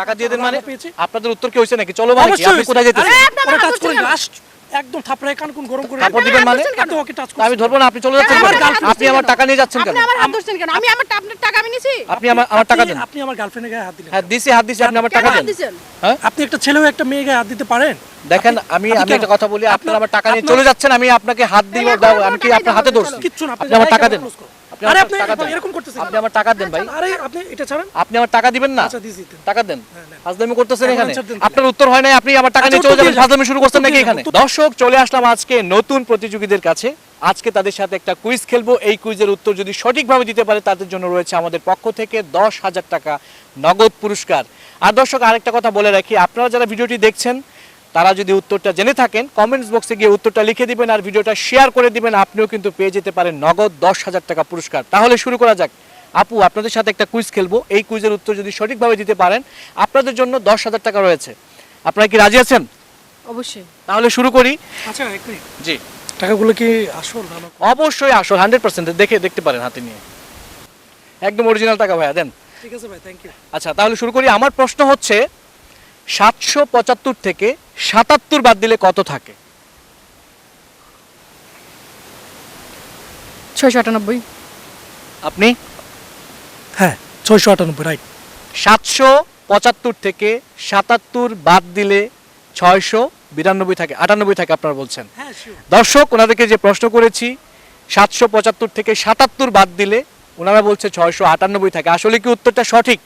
টাকা দিয়ে দেন মানে? আপনাদের উত্তর কি হয়েছে নাকি? চলো মানে কি? আপনি কোথায়। যেতেছেন? আপনি ওরা টাচ করেন। লাস্ট একদম থাপড়ায় কান কোন গরম করে তারপর দিবেন মানে? আপনি ওকে টাচ আমি ধরবো না আপনি চলে যাচ্ছেন আপনি আমার টাকা নিয়ে যাচ্ছেন কেন? আপনি আমার হাত ধরছেন কেন? আমি আমার আপনার টাকা আমি নিছি? আপনি আমার আমার টাকা দেন। আপনি আমার গার্লফ্রেন্ডের গায়ে হাত দিলেন। হ্যাঁ দিছি হাত দিছি আপনি আমার টাকা দেন। হ্যাঁ? আপনি একটা ছেলেও একটা মেয়ে গায়ে হাত দিতে পারেন? দেখেন আমি আপনি আমি একটা কথা বলি আপনার আমার টাকা নিয়ে চলে যাচ্ছেন আমি আপনাকে হাত দিব এখন দাও আমি কি আপনার হাতে ধরছি কিচ্ছু না আপনি আমার টাকা দেন। করুন। আপনি আরে আপনি এরকম করতেছেন আপনি আমার টাকা দেন ভাই। আরে আপনি এটা ছাড়েন। আপনি আমার টাকা দিবেন না। আচ্ছা দিছি টাকা দেন। হ্যাঁ, করতেছেন এখানে। আপনার উত্তর হয় নাই আপনি আমার টাকা আচ্ছা, নিয়ে চলে যাবেন। দিয়ে শুরু করছেন নাকি এখানে? দর্শক চলে আসলাম আজকে নতুন প্রতিযোগীদের কাছে। আজকে তাদের সাথে একটা কুইজ খেলব। এই কুইজের উত্তর যদি সঠিকভাবে দিতে পারে তাদের জন্য রয়েছে আমাদের পক্ষ থেকে দশ হাজার টাকা নগদ পুরস্কার। আর দর্শক আরেকটা কথা বলে রাখি। আপনারা যারা ভিডিওটি দেখছেন তারা যদি উত্তরটা জেনে থাকেন কমেন্টস বক্সে গিয়ে উত্তরটা লিখে দিবেন আর ভিডিওটা শেয়ার করে দিবেন আপনিও কিন্তু পেয়ে যেতে পারেন নগদ দশ হাজার টাকা পুরস্কার। তাহলে শুরু করা যাক। আপু আপনাদের সাথে একটা কুইজ খেলব। এই কুইজের উত্তর যদি সঠিকভাবে দিতে পারেন আপনাদের জন্য দশ হাজার টাকা রয়েছে। আপনারা কি রাজি আছেন? অবশ্যই। তাহলে শুরু করি। আচ্ছা জি। টাকাগুলো কি আসল অবশ্যই আসল হান্ড্রেড পার্সেন্ট। দেখে দেখতে পারেন হাতে নিয়ে। একদম অরিজিনাল টাকা ভাইয়া দেন। ঠিক আছে ভাই থ্যাংক ইউ আচ্ছা তাহলে শুরু করি। আমার প্রশ্ন হচ্ছে সাতশো পঁচাত্তর থেকে সাতাত্তর বাদ দিলে কত থাকে? ছয়শো আটানব্বই। আপনি? হ্যাঁ ছয়শো আটানব্বই রাইট সাতশো পঁচাত্তর থেকে সাতাত্তর বাদ দিলে ছয়শো বিরানব্বই থাকে আটানব্বই থাকে আপনারা বলছেন। হ্যাঁ দর্শক ওনাদেরকে যে প্রশ্ন করেছি সাতশো পঁচাত্তর থেকে সাতাত্তর বাদ দিলে ওনারা বলছে ছয়শো আটানব্বই থাকে। আসলে কি উত্তরটা সঠিক?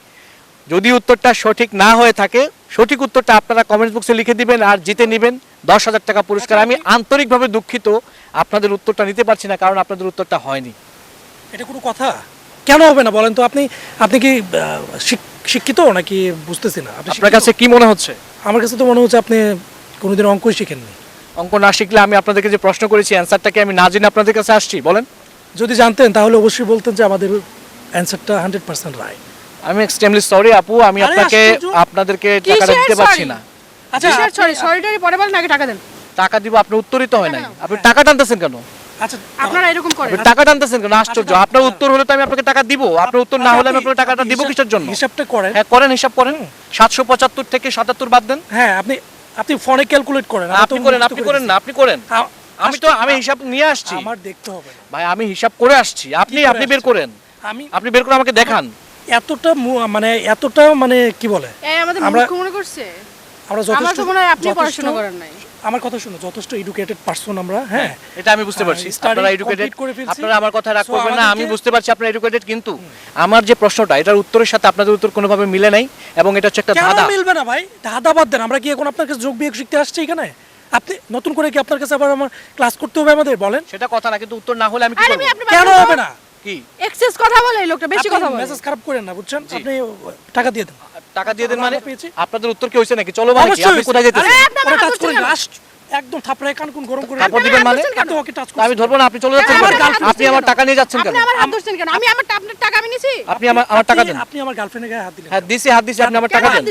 যদি উত্তরটা সঠিক না হয়ে থাকে সঠিক উত্তরটা আপনারা কমেন্ট বক্সে লিখে দিবেন আর জিতে নেবেন দশ হাজার টাকা পুরস্কার। আমি আন্তরিকভাবে দুঃখিত আপনাদের উত্তরটা নিতে পারছি না কারণ আপনাদের উত্তরটা হয়নি। এটা কোনো কথা? কেন হবে না বলেন তো? আপনি আপনি কি শিক্ষিত নাকি বুঝতেছি না? আপনার কাছে কি মনে হচ্ছে? আমার কাছে তো মনে হচ্ছে আপনি কোনোদিন অঙ্কই শিখেননি। অঙ্ক না শিখলে আমি আপনাদেরকে যে প্রশ্ন করেছি অ্যান্সারটাকে আমি না জেনে আপনাদের কাছে আসছি? বলেন। যদি জানতেন তাহলে অবশ্যই বলতেন যে আমাদের অ্যান্সারটা হান্ড্রেড পার্সেন্ট রাইট। আমি এক্সট্রিমলি সরি আপু। আমি আপনাকে আপনাদেরকে টাকাটা দিতে পারছি না। আচ্ছা। আপনি- সরি সরি টরি পরে বলেন আগে টাকা দেন। টাকা দিব আপনার উত্তরই তো হয় নাই। আপনি টাকা টানতেছেন কেন? আচ্ছা আপনারা এরকম করেন। আপনি টাকা টানতেছেন কেন? আশ্চর্য। আচ্ছা, আপনার উত্তর হলে তো আমি আপনাকে টাকা দিব। আপনার উত্তর না হলে আমি আপনাকে টাকাটা দিব হিসাব- কিসের জন্য? হিসাবটা করেন। হ্যাঁ করেন হিসাব করেন। সাতশো পঁচাত্তর থেকে সাতাত্তর বাদ দেন। হ্যাঁ আপনি আপনি ফোনে ক্যালকুলেট করেন। আপনি করেন আপনি করেন না আপনি করেন। আমি তো আমি হিসাব নিয়ে আসছি। আমার দেখতে হবে ভাই আমি হিসাব করে আসছি। আপনি আপনি বের করেন। আমি আপনি বের করে আমাকে দেখান। এতটা মানে এতটা মানে কি বলে? আমাদের আমরা- মনে করছে? আমরা যথেষ্ট তো মনে হয় আপনি পড়াশোনা করেন নাই। আমার কথা শুনো যথেষ্ট এডুকেটেড পারসন আমরা হ্যাঁ? এটা আমি বুঝতে পারছি। হ্যাঁ, আপনারা এডুকেটেড। আপনারা আমার কথা রাগ করবেন না আমি বুঝতে পারছি আপনারা এডুকেটেড কিন্তু আমার যে প্রশ্নটা এটার উত্তরের সাথে আপনাদের উত্তর কোনোভাবে মিলে নাই এবং এটা হচ্ছে একটা ধাঁধা। মিলবে না ভাই? ধাঁধা বাদ দেন আমরা কি এখন আপনার কাছে যোগ বিয়োগ শিখতে আসছি এখানে? আপনি নতুন করে কি আপনার কাছে আবার আমার ক্লাস করতে হবে আমাদের? বলেন। সেটা কথা না কিন্তু উত্তর না হলে আমি কি করব? কেন হবে না? কি? এক্সেস কথা বলে এই লোকটা বেশি কথা বলে। মেসেজ খারাপ করেন না বুঝছেন? আপনি টাকা দিয়ে দেন। টাকা দিয়ে দেন মানে আপনাদের উত্তর কি হয়েছে নাকি? চলো মানে? আপনি কোথায় যেতেছেন? ওরা টাচ করেন লাস্ট একদম থাপড়ায় কান কোন গরম করে দিন। দিবেন মানে ওকে টাচ তো আমি ধরবো না আপনি চলে যাচ্ছেন আপনি? আমার টাকা নিয়ে যাচ্ছেন কেন? আপনি আমার হাত ধরছেন কেন? আমি আমার আপনার টাকা আমি নিছি? আপনি আমার আমার টাকা দেন। আপনি আমার গার্লফ্রেন্ডের গায়ে হাত দিলেন হ্যাঁ দিছি হাত দিছি আপনি আমার টাকা দেন?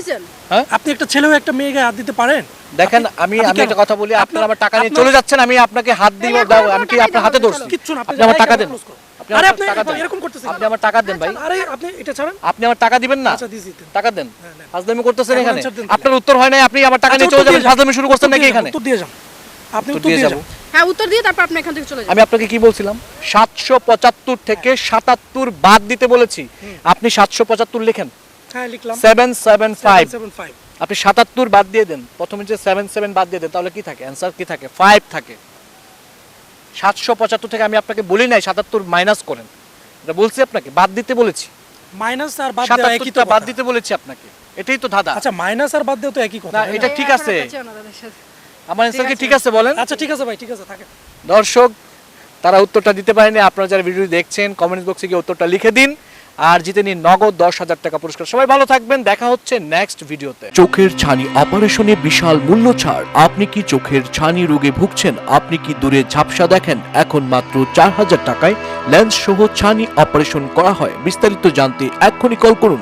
হ্যাঁ? আপনি একটা ছেলেও একটা মেয়ে গায়ে হাত দিতে পারেন? দেখেন আমি আমি একটা কথা বলি আপনার আমার টাকা নিয়ে চলে যাচ্ছেন আমি আপনাকে হাত দিব দাও আমি কি আপনার হাতে ধরছি? কিচ্ছু না আপনি আমার টাকা দেন? করুন। আরে আপনি এরকম করতেছেন আপনি আমার টাকা দেন ভাই। আরে আপনি এটা ছাড়েন। আপনি আমার টাকা দিবেন না। আচ্ছা দিছি টাকা দেন। হ্যাঁ, ফাজলামি করতেছেন এখানে আপনার উত্তর হয় নাই আপনি আমার টাকা আচ্ছা, নিয়ে চলে যাবেন। ফাজলামি শুরু করছেন নাকি এখানে? উত্তর দিয়ে যান। আপনি উত্তর দিয়ে যান। হ্যাঁ উত্তর দিয়ে তারপর আপনি এখান থেকে চলে যান। আমি আপনাকে কি বলছিলাম? সাতশো পঁচাত্তর থেকে সাতাত্তর বাদ দিতে বলেছি। আপনি সাতশো পঁচাত্তর লিখেন। হ্যাঁ লিখলাম। Seven seven five. 775 আপনি সাতাত্তর বাদ দিয়ে দেন। প্রথমে যে সেভেন সেভেন বাদ দিয়ে দেন তাহলে কি থাকে? অ্যান্সার কি থাকে? ফাইভ থাকে। সাতশো পঁচাত্তর থেকে আমি আপনাকে বলি নাই সাতাত্তর মাইনাস করেন। এটা বলছি আপনাকে বাদ দিতে বলেছি। মাইনাস আর বাদ দেওয়া একই তো বাদ দিতে বলেছি আপনাকে এটাই তো ধাঁধা। আচ্ছা মাইনাস আর বাদ দেওয়া তো একই কথা। না, এটা ঠিক আছে। আমার অ্যান্সার কি ঠিক আছে বলেন। আচ্ছা ঠিক আছে ভাই ঠিক আছে থাকে দর্শক তারা উত্তরটা দিতে পারেনি আপনারা যারা ভিডিও দেখছেন কমেন্ট বক্সে গিয়ে উত্তরটা লিখে দিন। আর জিতে নিন নগদ দশ হাজার টাকা পুরস্কার। সবাই ভালো থাকবেন, দেখা হচ্ছে নেক্সট ভিডিওতে চোখের ছানি অপারেশনে বিশাল মূল্য ছাড়। আপনি কি চোখের ছানি রোগে ভুগছেন? আপনি কি দূরে ঝাপসা দেখেন? এখন মাত্র চার হাজার টাকায় লেন্স সহ ছানি অপারেশন করা হয়। বিস্তারিত জানতে এক্ষুনি কল করুন।